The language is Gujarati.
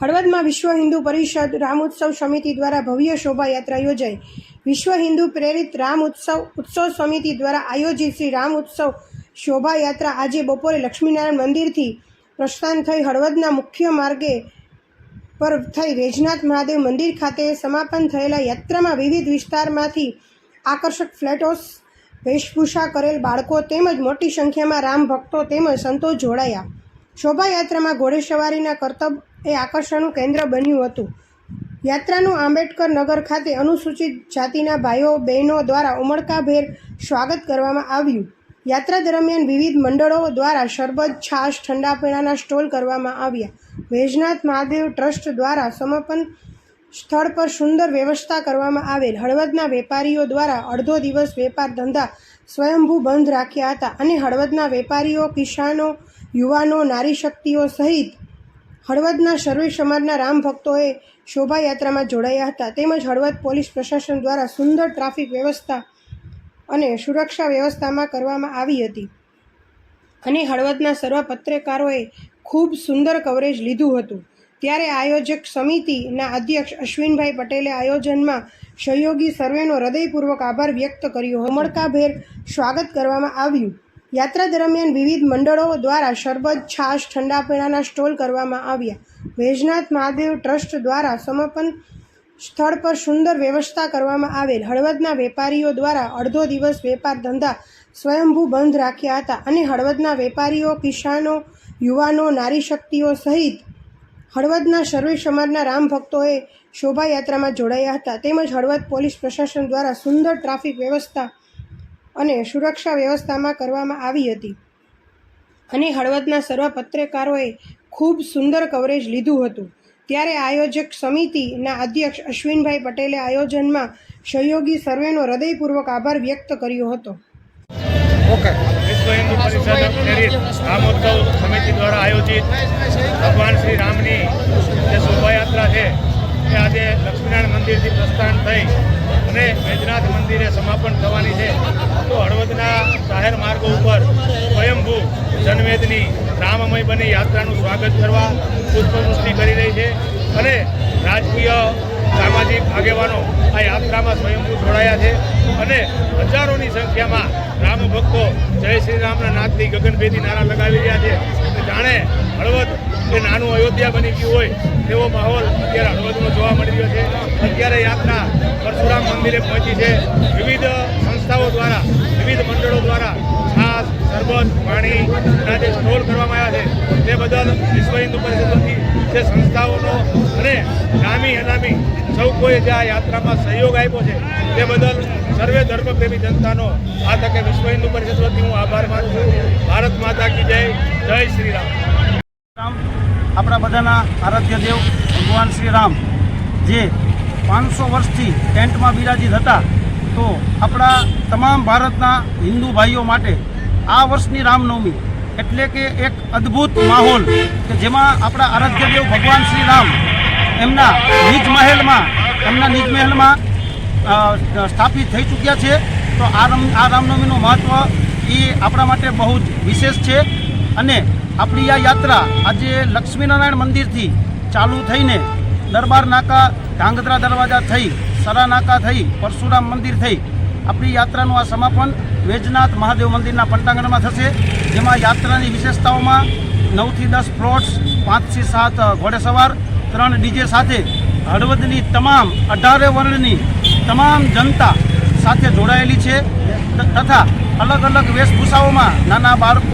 હળવદમાં વિશ્વ હિન્દુ પરિષદ રામ ઉત્સવ સમિતિ દ્વારા ભવ્ય શોભાયાત્રા યોજાઈ. વિશ્વ હિન્દુ પ્રેરિત રામ ઉત્સવ ઉત્સવ સમિતિ દ્વારા આયોજિત શ્રી રામ ઉત્સવ શોભાયાત્રા આજે બપોરે લક્ષ્મીનારાયણ મંદિરથી પ્રસ્થાન થઈ હળવદના મુખ્ય માર્ગે પર થઈ વેજનાથ મહાદેવ મંદિર ખાતે સમાપન થયેલા યાત્રામાં વિવિધ વિસ્તારમાંથી આકર્ષક ફ્લેટોસ, વેશભૂષા કરેલ બાળકો તેમજ મોટી સંખ્યામાં રામ ભક્તો તેમજ સંતો જોડાયા. શોભાયાત્રામાં ઘોડેસવારીના કરતબ એ આકર્ષણનું કેન્દ્ર બન્યું હતું. યાત્રાનું આંબેડકર નગર ખાતે અનુસૂચિત જાતિના ભાઈઓ, બહેનો દ્વારા ઉમળકાભેર સ્વાગત કરવામાં આવ્યું. યાત્રા દરમિયાન વિવિધ મંડળો દ્વારા શરબત, છાશ, ઠંડા પીણાના સ્ટોલ કરવામાં આવ્યા. વૈજનાથ મહાદેવ ટ્રસ્ટ દ્વારા સમાપન સ્થળ પર સુંદર વ્યવસ્થા કરવામાં આવેલ. હળવદના વેપારીઓ દ્વારા અડધો દિવસ વેપાર ધંધા સ્વયંભૂ બંધ રાખ્યા હતા અને હળવદના વેપારીઓ, કિસાનો, યુવાનો નારી શક્તિઓ સહિત હળવદના સર્વે સમાજના રામ ભક્તોએ શોભાયાત્રામાં જોડાયા હતા. તેમજ હળવદ પોલીસ પ્રશાસન દ્વારા સુંદર ટ્રાફિક વ્યવસ્થા અને સુરક્ષા વ્યવસ્થામાં કરવામાં આવી હતી. અને હળવદના સર્વ પત્રકારોએ ખૂબ સુંદર કવરેજ લીધું હતું. ત્યારે આયોજક સમિતિના અધ્યક્ષ અશ્વિનભાઈ પટેલે આયોજનમાં સહયોગી સર્વેનો હૃદયપૂર્વક આભાર વ્યક્ત કર્યો. હમણકાભેર સ્વાગત કરવામાં આવ્યું. યાત્રા દરમિયાન વિવિધ મંડળો દ્વારા શરબત, છાશ, ઠંડા પીણાના સ્ટોલ કરવામાં આવ્યા. વૈજનાથ મહાદેવ ટ્રસ્ટ દ્વારા સમર્પણ સ્થળ પર સુંદર વ્યવસ્થા કરવામાં આવેલ. હળવદના વેપારીઓ દ્વારા અડધો દિવસ વેપાર ધંધા સ્વયંભૂ બંધ રાખ્યા હતા અને હળવદના વેપારીઓ, કિસાનો, યુવાનો નારી શક્તિઓ સહિત હળવદના સર્વે સમાજના રામ ભક્તોએ શોભાયાત્રામાં જોડાયા હતા. તેમજ હળવદ પોલીસ પ્રશાસન દ્વારા સુંદર ટ્રાફિક વ્યવસ્થા અને સુરક્ષા વ્યવસ્થામાં કરવામાં આવી હતી. અને હળવદના સર્વ પત્રકારોએ ખૂબ સુંદર કવરેજ લીધું હતું. ત્યારે આયોજક સમિતિના અધ્યક્ષ અશ્વિનભાઈ પટેલે આયોજનમાં સહયોગી સર્વેનો હૃદયપૂર્વક આભાર વ્યક્ત કર્યો હતો. દ્વારા આયોજિત ભગવાન શ્રી રામની જે શોભાયાત્રા છે એ આજે લક્ષ્મીનારાયણ મંદિરથી પ્રસ્થાન થઈ અને વૈજનાથ મંદિરે સમાપન થવાની છે. તો હળવદના જાહેર માર્ગો ઉપર સ્વયંભૂ જનમેદની રામમય બની યાત્રાનું સ્વાગત કરવા પુષ્પવૃષ્ટિ કરી રહી છે અને રાજકીય સામાજિક આગેવાનો આ યાત્રામાં સ્વયંભૂ જોડાયા છે અને હજારોની સંખ્યામાં રામ ભક્તો જય શ્રી રામના નાદથી ગગનભેદી નારા લગાવી રહ્યા છે. જાણે હળવદ એ નાનું અયોધ્યા બની ગયું હોય તેવો માહોલ અત્યારે હળવદમાં જોવા મળી રહ્યો છે. અત્યારે યાત્રા પરશુરામ મંદિરે પહોંચી છે. વિવિધ સંસ્થાઓ દ્વારા, વિવિધ મંડળો દ્વારા છાસ, શરબત પાણીના જે સ્ટોલ કરવામાં આવ્યા છે, તે બદલ વિશ્વ હિન્દુ પરિષદથી જે સંસ્થાઓનો અને નામી અનામી સૌ કોઈ જે આ યાત્રામાં સહયોગ આપ્યો છે, તે બદલ સર્વે ધર્મપ્રેમી જનતાનો આ તકે વિશ્વ હિન્દુ પરિષદ વતી હું આભાર માનું છું. ભારત માતા કી જય જય શ્રી રામ. આપણા બધાના આરાધ્ય દેવ ભગવાન શ્રી રામ, જે પાંચસો વર્ષથી ટેન્ટમાં બિરાજીત હતા, તો આપણા તમામ ભારતના હિન્દુ ભાઈઓ માટે આ વર્ષની રામનવમી એટલે કે એક અદ્ભુત માહોલ કે જેમાં આપણા આરાધ્ય દેવ ભગવાન શ્રી રામ એમના નિજ મહેલમાં, એમના નિજ મહેલમાં સ્થાપિત થઈ ચૂક્યા છે. તો આ રામ, આ રામનવમીનું મહત્ત્વ એ આપણા માટે બહુ જ વિશેષ છે. અને આપણી આ યાત્રા આજે લક્ષ્મીનારાયણ મંદિરથી ચાલુ થઈને દરબાર નાકા ધાંગધ્રા દરવાજા થઈ, સરા નાકા થઈ, પરશુરામ મંદિર થઈ આપણી યાત્રાનું આ સમાપન વેજનાથ મહાદેવ મંદિરના પંટાંગણમાં થશે, જેમાં યાત્રાની વિશેષતાઓમાં નવથી દસ પ્લોટ્સ, પાંચથી સાત ઘોડેસવાર ત્રણ ડીજે સાથે હળવદની તમામ અઢારે વર્ણની તમામ જનતા સાથે જોડાયેલી છે તથા અલગ અલગ વેશભૂષાઓમાં નાના બાળકો